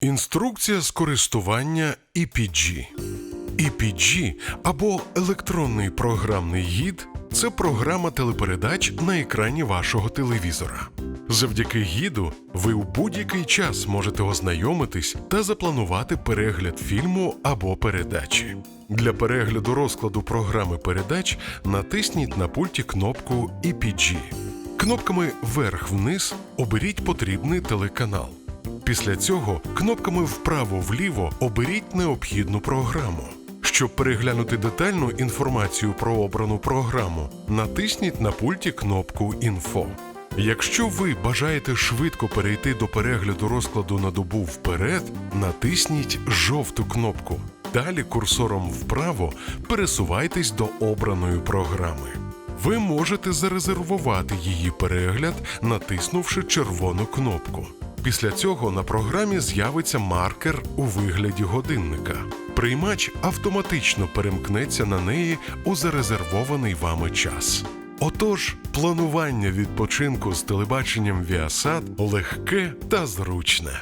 Інструкція з користування EPG. EPG або електронний програмний гід це програма телепередач на екрані вашого телевізора. Завдяки гіду ви у будь-який час можете ознайомитись та запланувати перегляд фільму або передачі. Для перегляду розкладу програми передач натисніть на пульті кнопку EPG. Кнопками вверх-вниз оберіть потрібний телеканал. Після цього кнопками вправо-вліво оберіть необхідну програму. Щоб переглянути детальну інформацію про обрану програму, натисніть на пульті кнопку Інфо. Якщо ви бажаєте швидко перейти до перегляду розкладу на добу вперед, натисніть жовту кнопку. Далі курсором вправо пересувайтесь до обраної програми. Ви можете зарезервувати її перегляд, натиснувши червону кнопку. Після цього на програмі з'явиться маркер у вигляді годинника. Приймач автоматично перемкнеться на неї у зарезервований вами час. Отож, планування відпочинку з телебаченням Віасад легке та зручне.